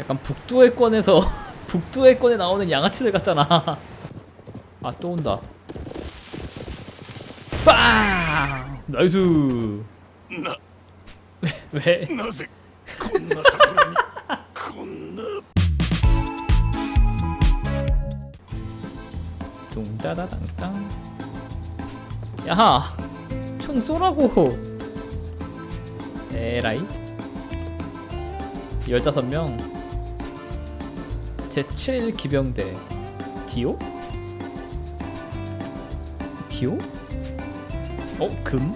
약간 북두의 권에서 북두의 권에 나오는 양아치들 같잖아. 아 또 온다. 빵! 나이스! 나, 왜? 나세 건나 동다다당당. 야하! 총 쏘라고! 에라이? 15명. 제7 기병대 디오? 디오? 어? 금?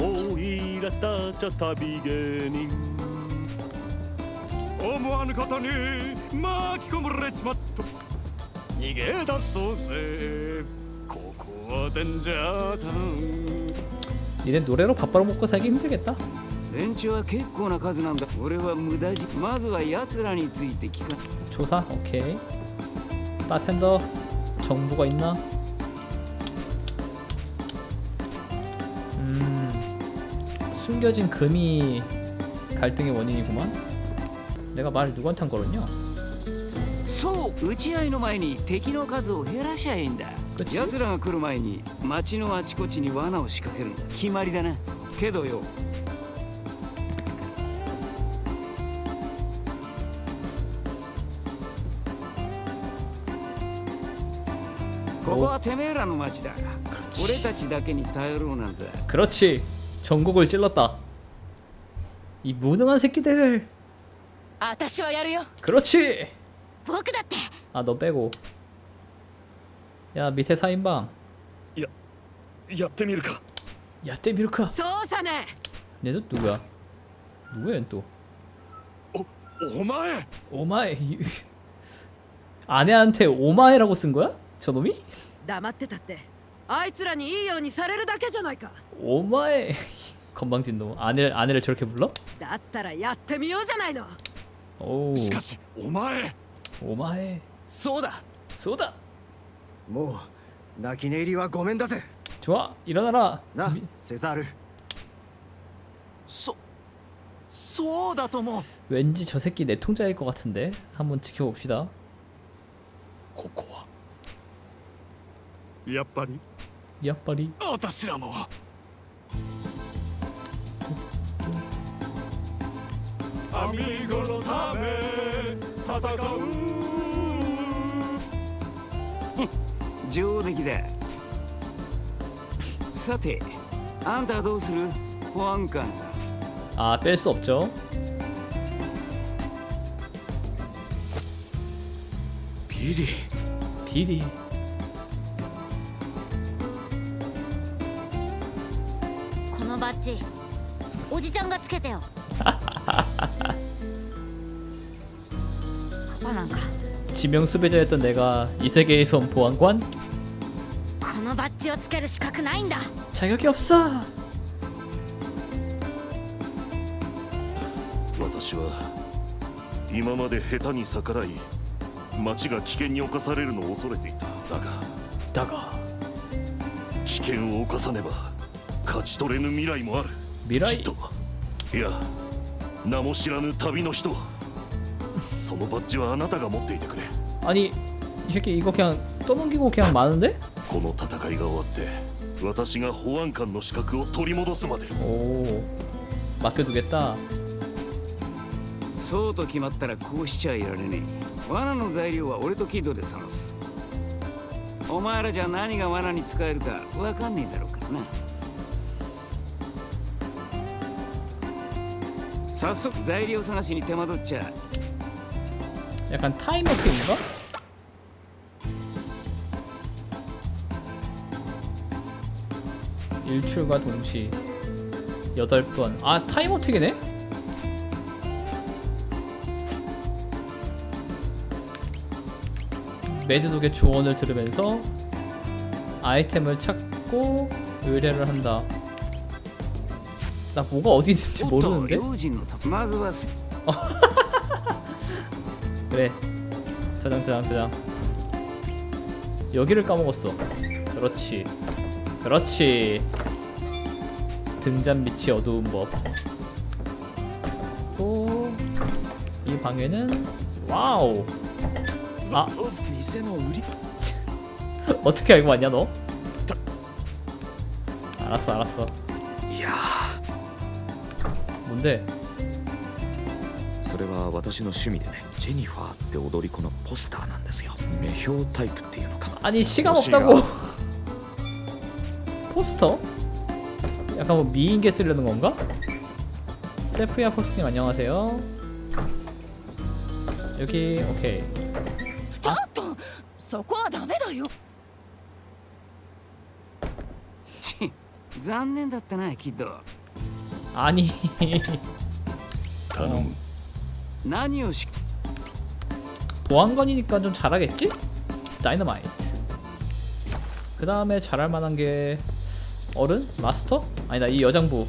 오이라타 저타비게닝 오모한 가타니 마키코무레치마토 니게다소세 고코와 덴자탕 이젠 노래로 밥 벌어먹고 살기 힘들겠다 連中は結構な数なんだ俺は無駄じまずは奴らについて聞か 조사? 오케이. 바텐더 정보가 있나? 음 숨겨진 금이 갈등의 원인이구만. 내가 말 누구한테 한 거랬냐? そう撃ち合いの前に敵の数を減らしゃいいんだこっち奴らが来る前に町のあちこちに罠を仕掛けるんだ決まりだなけどよ ここはてめえらの町だ俺たちだけに頼ろうなんざ 그렇지. 전국을 찔렀다. 이 무능한 새끼들. 私はやるよ 그렇지. 僕だって 아 너 빼고. 야 밑에 4인방. やってみるか 야떼 미르카. そうさね 얘도 누구야? 누구야 얘 또? お前 오마이. 아내한테 오마이라고 쓴 거야? 저놈이? 黙ってたってあいつらにいいようにされるだけじゃないか 오마이. 건방진 놈. 아내 아내를 저렇게 불러? だったらやってみようじゃないの 오. しかしお前 오마이. そうだ 쏘다. もう泣き寝入りはごめんだぜ 좋아. 일어나라. な 미- セザールそそうだとも 왠지 저 새끼 내 통자일 것 같은데. 한번 지켜봅시다. ここは やっぱり。やっぱり？私らも。アミーゴのため戦う。上出来だ。さてあんたはどうする？保安官さん。あペース없죠ピリ。ピリ。ジおじちゃんがつけてよパパなんか 지명 수배자였던 내가 이 세계에서 온 보안관? このバッジをつける資格ないんだ 자격이 없어. 私は今まで下手に逆らい町が危険に侵されるのを恐れていただが 다가 危険を冒さねば 勝ち取れぬ未来もある 미라이 きっといや名も知らぬ旅の人そのバッジはあなたが持っていてくれ 아니 이 새끼 이거 그냥 떠넘기고 그냥 마는데? この戦いが終わって私が保安官の資格を取り戻すまで 오 맡겨두겠다 そうと決まったらこうしちゃいられねえ罠の材料は俺とキッドで探すお前らじゃ何が罠に使えるかわかんねえだろうからな 早速材料探しに手間取っちゃ 약간 타임어택인가? 일출과 동시 8번 아 타임어택이네? 매드독의 조언을 들으면서 아이템을 찾고 의뢰를 한다 나 뭐가 어디 있는지 모르는데? 어. 그래. 저장 저장 저장. 여기를 까먹었어. 그렇지. 그렇지. 등잔 밑이 어두운 법 또 이 방에는 와우. 아. 어떻게 알고 왔냐 너? 알았어 알았어. 뭔데? それは私の趣味でねジェニファーって踊り子のポスターなんですよ目標タイプっていうのかな 아니 시간 없다고 포스터? 약간 뭐 미인계 쓰려는 건가? 세프야 포스님 안녕하세요 여기 오케이 ちょっとそこはダメだよち残念だったなキッド 아니 頼む何をし 보안관이니까 좀 잘하겠지? 다이너마이트 그 다음에 잘할 만한 게 어른? 마스터? 아니다 이 여장부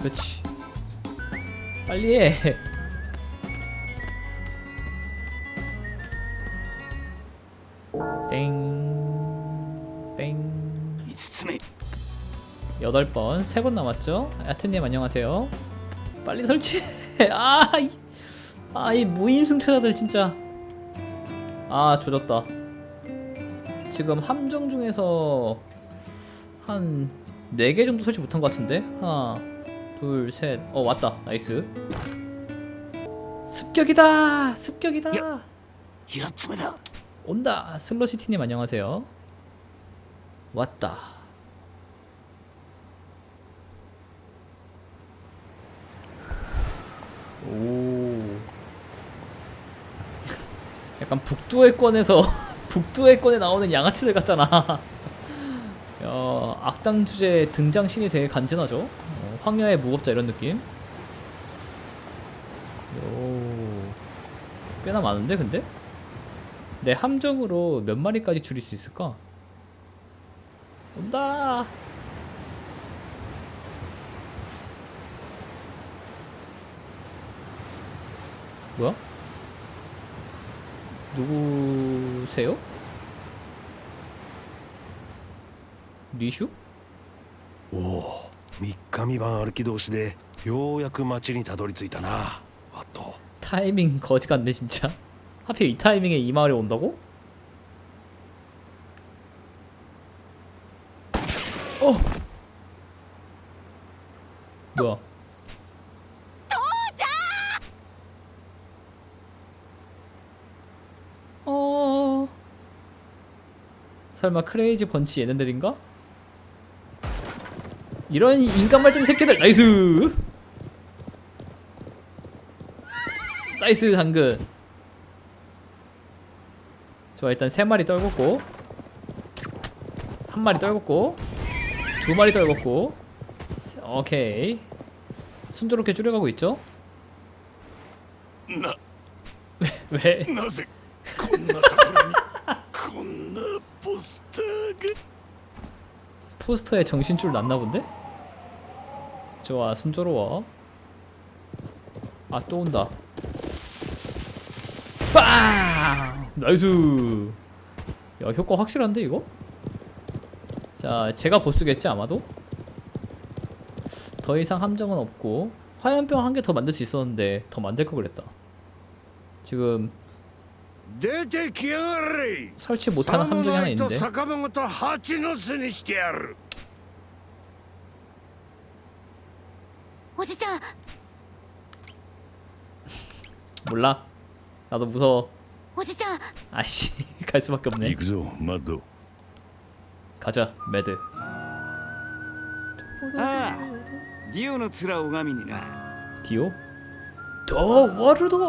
그렇지 빨리 해 8번, 3번 남았죠? 아트님 안녕하세요. 빨리 설치. 아, 이, 아, 이 무임승차자들 진짜. 아, 조졌다. 지금 함정 중에서 한 4개 정도 설치 못한 것 같은데? 하나, 둘, 셋. 어, 왔다. 나이스. 습격이다! 습격이다! 온다! 슬러시티님 안녕하세요. 왔다. 약간 북두의권에서 북두의권에 나오는 양아치들 같잖아. 야, 악당 주제 등장신이 되게 간지나죠? 어, 황야의 무법자 이런 느낌. 요. 꽤나 많은데 근데? 내 함정으로 몇 마리까지 줄일 수 있을까? 온다. 뭐야? 누구세요? 리슈? おお3日三晩歩き通しでようやく町にたどり着いたなワット 타이밍 거지 같네 진짜. 하필 이 타이밍에 이 마을에 온다고? 설마 크레이지 번치 얘네들인가? 이런 인간 말좀 새끼들! 나이스. 나이스 당근. 좋아 일단 세 마리 떨궜고 한 마리 떨궜고 두 마리 떨궜고. 세- 오케이. 순조롭게 줄여가고 있죠? な 왜 그 포스터에 정신줄 났나 본데? 좋아 순조로워 아 또 온다 빵! 나이스 야 효과 확실한데 이거? 자 제가 보스겠지 아마도? 더 이상 함정은 없고 화염병 한 개 더 만들 수 있었는데 더 만들 걸 그랬다 지금 설치 못하는 함정이 하나 侍と 있는데 酒場ごと蜂の巣にしてやるおじちゃん 몰라 나도 무서워 おじちゃん 아이씨 갈 수밖에 없네 行くぞマッド 가자 매드 ああディオの面を拝みにな 디오? 더 워르도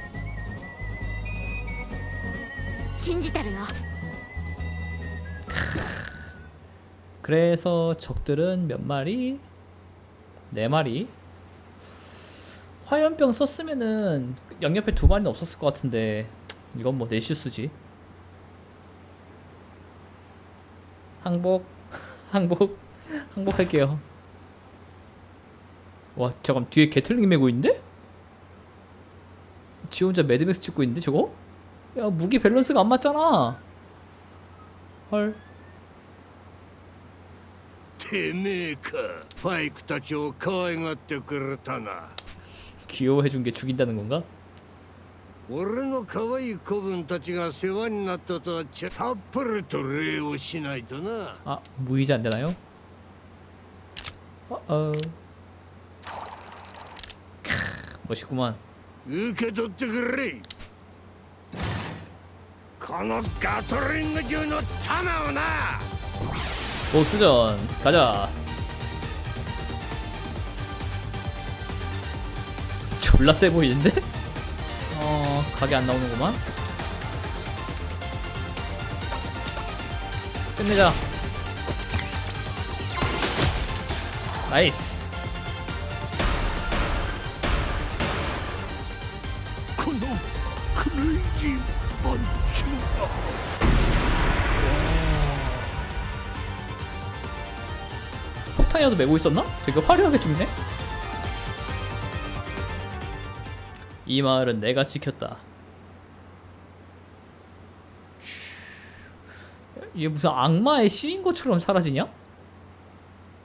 信じてるよ 그래서 적들은 몇 마리? 네 마리 화염병 썼으면은 양옆에 두 마리는 없었을 것 같은데 이건 뭐 내 실수지 항복 항복 항복할게요 와 잠깐 뒤에 게틀링 메고 있는데? 지 혼자 매드맥스 찍고 있는데 저거? 야 무기 밸런스가 안 맞잖아 헐 てめえかパイクたちを可愛がってくれたな 귀여워해준 게 죽인다는 건가? 俺の可愛い子分たちが世話になったとはちゃたっぷりと礼をしないとな 아 무이자 안 되나요? 어어 캬, 멋있구만 受け取ってくれ このガトリング銃の弾をな 보수전 가자 졸라 세 보이는데? 어 각이 안 나오는구만 끝내자 나이스 타이어도 메고 있었나? 되게 화려하게 죽네? 이 마을은 내가 지켰다. 이게 무슨 악마의 시인 것처럼 사라지냐?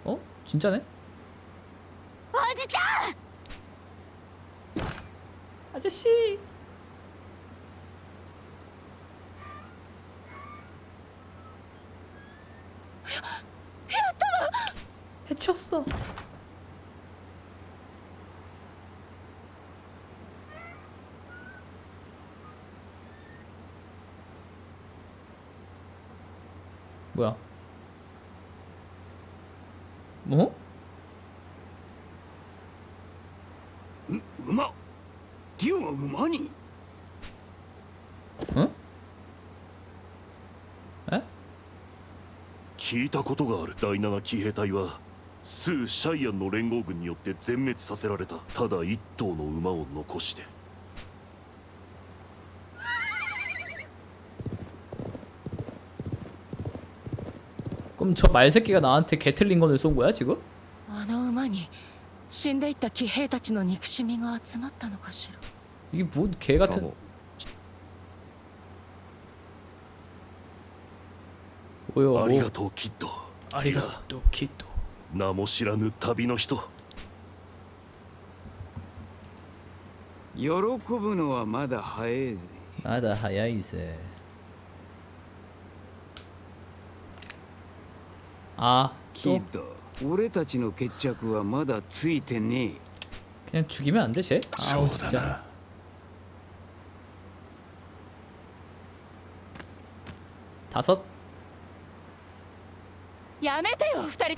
어? 진짜네? 어, 아저씨! 해쳤어 뭐야 뭐? 馬ディオが馬に 응? 에? 聞いたことがある第7騎兵隊は スー・シャイアンの連合軍によって全滅させられたただ一頭の馬を残して 그럼 저 말새끼가 나한테 게틀링건을 쏜 거야 지금? あの馬に死んでいった騎兵たちの憎しみが集まったのかしら 이게 뭔 개 같은 かも 뭐요? ありがとうキッド 아리가또 키토 名も知らぬ旅の人喜ぶのはまだ早いぜ 나다 하야이세 아, 또 キッド俺たちの決着はまだついてねえ 그냥 죽이면 안 돼, 쟤? 아우, 진짜. 다섯. やめてよ二人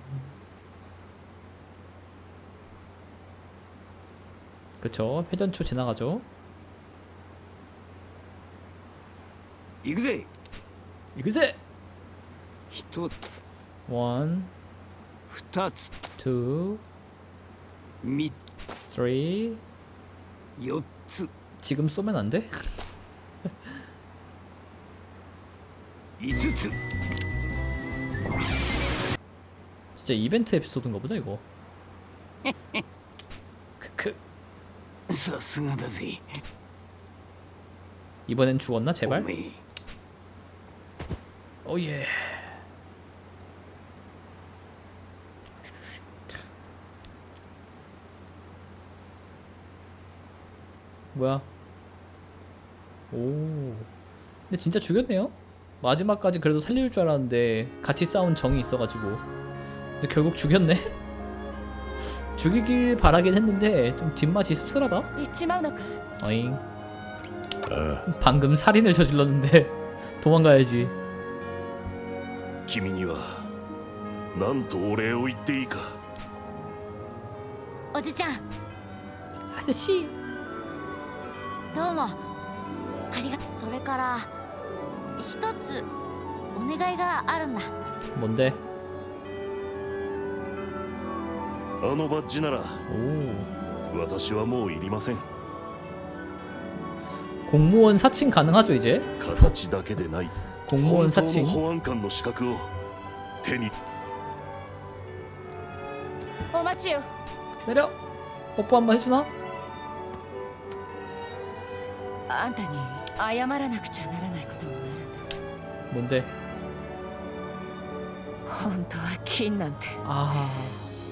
그렇죠. 회전초 지나가죠. 이그세. 이그세. 히토. 원. 후타츠. 투. 미. 쓰리. 요츠. 지금 쏘면 안 돼? 이츠츠. 진짜 이벤트 에피소드인가 보다 이거. さすがだぜ 이번엔 죽었나 お 제발? めえ 오예 뭐야 오 근데 진짜 죽였네요 마지막까지 그래도 살릴 줄 알았는데 같이 싸운 정이 있어가지고 근데 결국 죽였네 죽이길 바라긴 했는데 좀 뒷맛이 씁쓸하다 行っちまうのか 어잉 ああ 방금 살인을 저질렀는데 도망가야지 君には何とお礼を言っていいかおじちゃん 아저씨 どうもありがとうそれから一つお願いがあるんだ 뭔데 あのバッジなら 오 私はもういりません 공무원 사칭 가능하죠 이제 形だけでない 공무원 本当の 사칭 保安官の資格を手にお待ちよ 내려 뽀뽀 한번 해주나? あんたに謝らなくちゃならないことがあるんだ 뭔데 本当は金なんて 아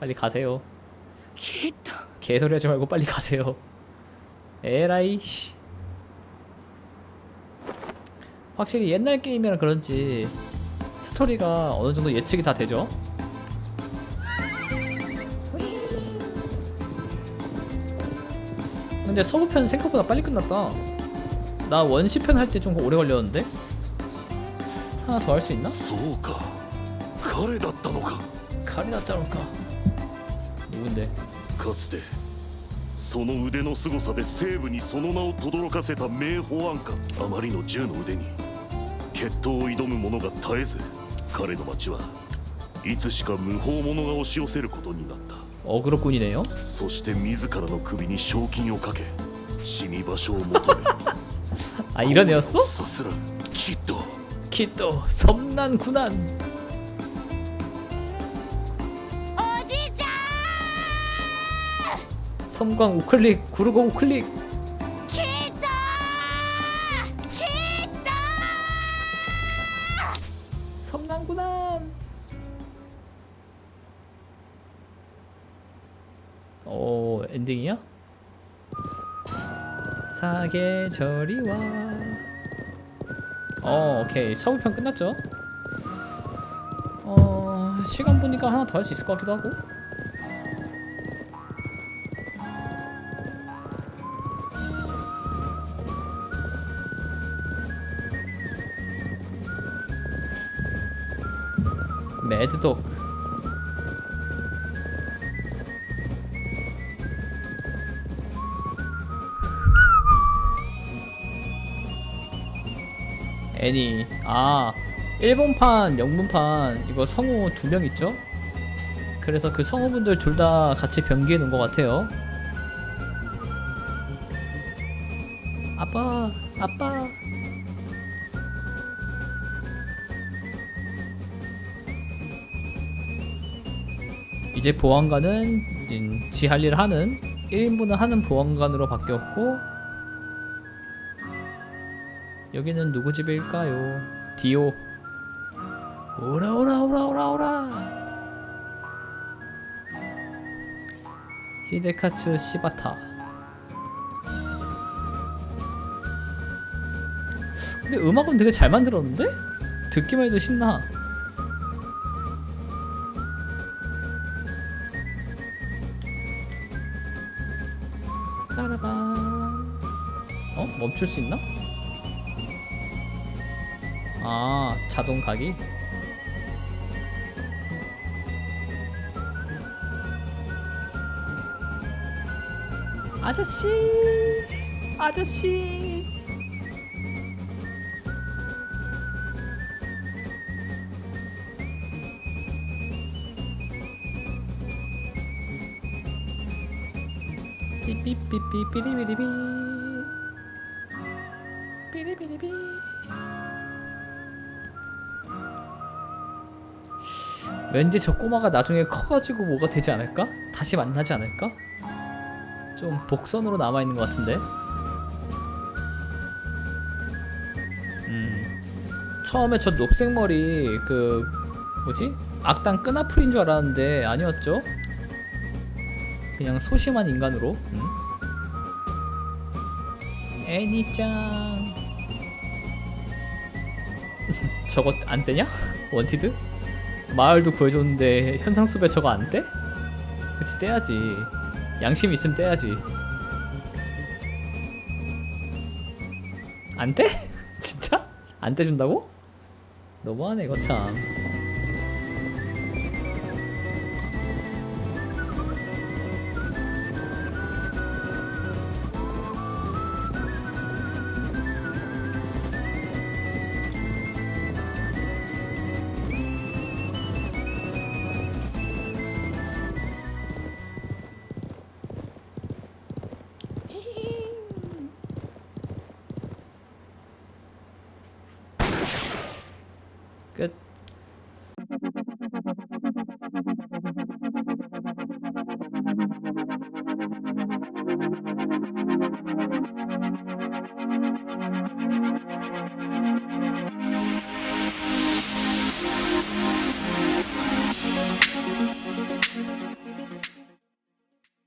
빨리 가세요 きっと 개소리 하지 말고 빨리 가세요 에라이 씨 확실히 옛날 게임이라 그런지 스토리가 어느 정도 예측이 다 되죠 근데 서부편 생각보다 빨리 끝났다 나 원시편 할 때 좀 오래 걸렸는데 하나 더 할 수 있나? そうか彼だったのか 칼이 났다니까 누군데 かつてその腕の凄さで西部にその名を轟かせた名保安官あまりの銃の腕に決闘を挑む者が絶えず彼の町はいつしか無法者が押し寄せることになった 어그로꾼이네요 そして自らの首に賞金をかけ死に場所を求め 아 이런 애였어? さすらうきっと 키또 섬난 군한 섬광 우클릭 구르고 우클릭 키다 키다 섬난구난 오 엔딩이야? 사계절이 와. 어 오케이 서부편 끝났죠? 어 시간 보니까 하나 더 할 수 있을 것 같기도 하고. 매드독 애니 아 일본판 영문판 이거 성우 두 명 있죠? 그래서 그 성우분들 둘 다 같이 변기해 놓은 것 같아요. 아빠 아빠 이제 보안관은 지 할 일을 하는 1인분을 하는 보안관으로 바뀌었고 여기는 누구 집일까요? 디오 오라 오라 오라 오라 오라 히데카츠 시바타 근데 음악은 되게 잘 만들었는데? 듣기만 해도 신나 어? 멈출 수 있나? 아 자동 가기? 아저씨 아저씨 삐삐삐삐 삐리비리비 삐리비리비 왠지 저 꼬마가 나중에 커가지고 뭐가 되지 않을까? 다시 만나지 않을까? 좀 복선으로 남아있는 것 같은데 음 처음에 저 녹색 머리 그 뭐지? 악당 끈아풀인 줄 알았는데 아니었죠? 그냥 소심한 인간으로 음. 애니짱 저거 안 떼냐? 원티드? 마을도 구해줬는데 현상수배 저거 안 떼? 그치 떼야지 양심 있으면 떼야지 안 떼? 진짜? 안 떼준다고? 너무하네 이거 참